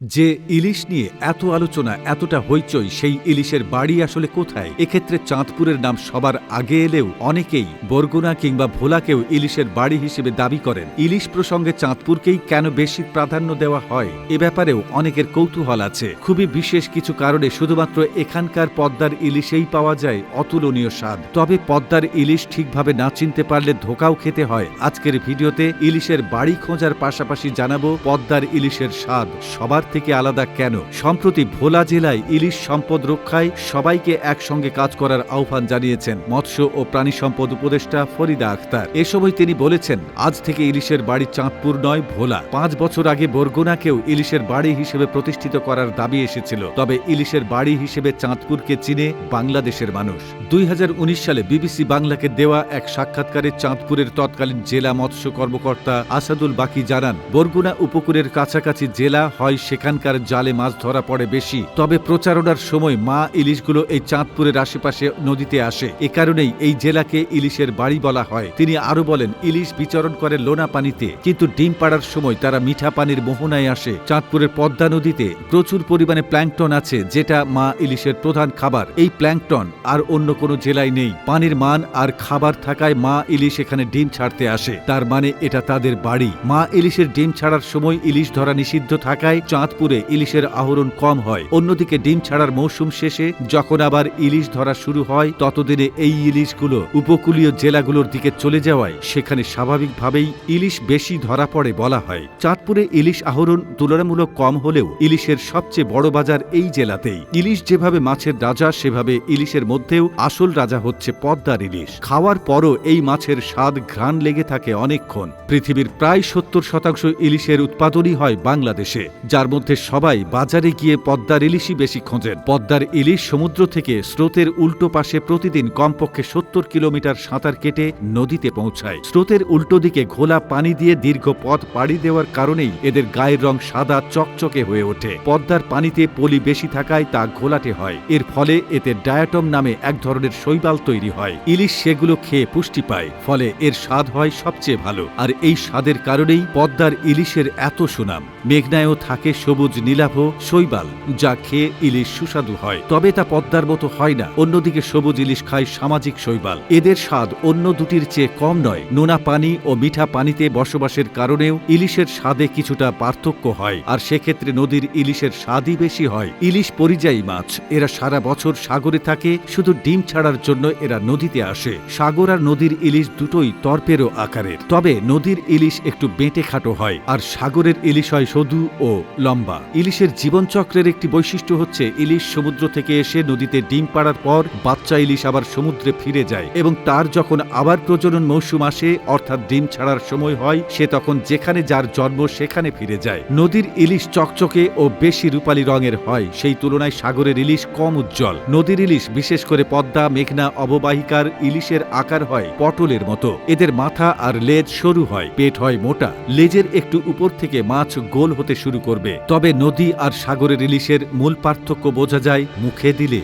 যে ইলিশ নিয়ে এত আলোচনা, এতটা হইচই, সেই ইলিশের বাড়ি আসলে কোথায়? এক্ষেত্রে চাঁদপুরের নাম সবার আগে এলেও অনেকেই বরগুনা কিংবা ভোলাকেও ইলিশের বাড়ি হিসেবে দাবি করেন। ইলিশ প্রসঙ্গে চাঁদপুরকেই কেন বেশি প্রাধান্য দেওয়া হয়? এ ব্যাপারেও অনেকের কৌতূহল আছে। খুবই বিশেষ কিছু কারণে শুধুমাত্র এখানকার পদ্মার ইলিশেই পাওয়া যায় অতুলনীয় স্বাদ। তবে পদ্মার ইলিশ ঠিকভাবে না চিনতে পারলে ধোকাও খেতে হয়। আজকের ভিডিওতে ইলিশের বাড়ি খোঁজার পাশাপাশি জানাব পদ্মার ইলিশের স্বাদ। সবার থেকে আলাদা কেন? সম্প্রতি ভোলা জেলায় ইলিশ সম্পদ রক্ষায় সবাইকে একসঙ্গে কাজ করার আহ্বান জানিয়েছেন মৎস্য ও প্রাণী সম্পদ উপদেষ্টা ফরিদা আখতার। এ সময় তিনি বলেছেন, আজ থেকে ইলিশের বাড়ি চাঁদপুর নয়, ভোলা। পাঁচ বছর আগে বরগুনাকেও ইলিশের বাড়ি হিসেবে প্রতিষ্ঠিত করার দাবি এসেছিল। তবে ইলিশের বাড়ি হিসেবে চাঁদপুরকে চিনে বাংলাদেশের মানুষ। দুই হাজার উনিশ সালে বিবিসি বাংলাকে দেওয়া এক সাক্ষাৎকারে চাঁদপুরের তৎকালীন জেলা মৎস্য কর্মকর্তা আসাদুল বাকি জানান, বরগুনা উপকূলের কাছাকাছি জেলা হয় সেখানকার জালে মাছ ধরা পড়ে বেশি। তবে প্রচারণার সময় মা ইলিশগুলো এই চাঁদপুরের আশেপাশে নদীতে আসে। এ কারণেই এই জেলাকে ইলিশের বাড়ি বলা হয়। তিনি আরও বলেন, ইলিশ বিচরণ করে লোনা পানিতে, কিন্তু ডিম পাড়ার সময় তারা মিঠা পানির মোহনায় আসে। চাঁদপুরের পদ্মা নদীতে প্রচুর পরিমাণে প্ল্যাংটন আছে, যেটা মা ইলিশের প্রধান খাবার। এই প্ল্যাংটন আর অন্য কোনো জেলায় নেই। পানির মান আর খাবার থাকায় মা ইলিশ এখানে ডিম ছাড়তে আসে। তার মানে এটা তাদের বাড়ি। মা ইলিশের ডিম ছাড়ার সময় ইলিশ ধরা নিষিদ্ধ থাকায় চাঁদপুরে ইলিশের আহরণ কম হয়। অন্যদিকে ডিম ছাড়ার মৌসুম শেষে যখন আবার ইলিশ ধরা শুরু হয়, ততদিনে এই ইলিশগুলো উপকূলীয় জেলাগুলোর দিকে চলে যাওয়ায় সেখানে স্বাভাবিকভাবেই ইলিশ বেশি ধরা পড়ে বলা হয়। চাঁদপুরে ইলিশ আহরণ তুলনামূলক কম হলেও ইলিশের সবচেয়ে বড় বাজার এই জেলাতেই। ইলিশ যেভাবে মাছের রাজা, সেভাবে ইলিশের মধ্যেও আসল রাজা হচ্ছে পদ্মার ইলিশ। খাওয়ার পরও এই মাছের স্বাদ ঘ্রাণ লেগে থাকে অনেকক্ষণ। পৃথিবীর প্রায় সত্তর শতাংশ ইলিশের উৎপাদনই হয় বাংলাদেশে, যার মধ্যে সবাই বাজারে গিয়ে পদ্মার ইলিশই বেশি খোঁজেন। পদ্মার ইলিশ সমুদ্র থেকে স্রোতের উল্টো পাশে প্রতিদিন কমপক্ষে সত্তর কিলোমিটার সাঁতার কেটে নদীতে পৌঁছায়। স্রোতের উল্টো দিকে ঘোলা পানি দিয়ে দীর্ঘ পথ পাড়ি দেওয়ার কারণেই এদের গায়ের রং সাদা, চকচকে হয়ে ওঠে। পদ্মার পানিতে পলি বেশি থাকায় তা ঘোলাটে হয়। এর ফলে এতে ডায়াটম নামে এক ধরনের শৈবাল তৈরি হয়। ইলিশ সেগুলো খেয়ে পুষ্টি পায়, ফলে এর স্বাদ হয় সবচেয়ে ভালো। আর এই স্বাদের কারণেই পদ্মার ইলিশের এত সুনাম। মেঘনায়ও থাকে সবুজ নীলাভ শৈবাল, যা খেয়ে ইলিশ সুস্বাদু হয়। তবে তা পদ্মার মতো হয় না। অন্যদিকে সবুজ ইলিশ খায় সামাজিক শৈবাল। এদের স্বাদ অন্য দুটির চেয়ে কম নয়। নোনা পানি ও মিঠা পানিতে বসবাসের কারণেও ইলিশের স্বাদে কিছুটা পার্থক্য হয়। আর সেক্ষেত্রে নদীর ইলিশের স্বাদই বেশি হয়। ইলিশ পরিযায়ী মাছ। এরা সারা বছর সাগরে থাকে। শুধু ডিম ছাড়ার জন্য এরা নদীতে আসে। সাগর আর নদীর ইলিশ দুটোই তর্পেরও আকারের। তবে নদীর ইলিশ একটু বেঁটে খাটো হয়। আর সাগরের ইলিশ হয় সদু ও লম্বা। ইলিশের জীবনচক্রের একটি বৈশিষ্ট্য হচ্ছে, ইলিশ সমুদ্র থেকে এসে নদীতে ডিম পাড়ার পর বাচ্চা ইলিশ আবার সমুদ্রে ফিরে যায় এবং তার যখন আবার প্রজনন মৌসুম আসে, অর্থাৎ ডিম ছাড়ার সময় হয়, সে তখন যেখানে যার জন্ম সেখানে ফিরে যায়। নদীর ইলিশ চকচকে ও বেশি রূপালী রঙের হয়, সেই তুলনায় সাগরের ইলিশ কম উজ্জ্বল। নদীর ইলিশ, বিশেষ করে পদ্মা, মেঘনা, অববাহিকার ইলিশের আকার হয় পটলের মতো। এদের মাথা আর লেজ সরু হয়, পেট হয় মোটা। লেজের একটু উপর থেকে মাছ গোল হতে শুরু করবে। তবে নদী আর সাগরের ইলিশের মূল পার্থক্য বোঝা যায় মুখে দিলে।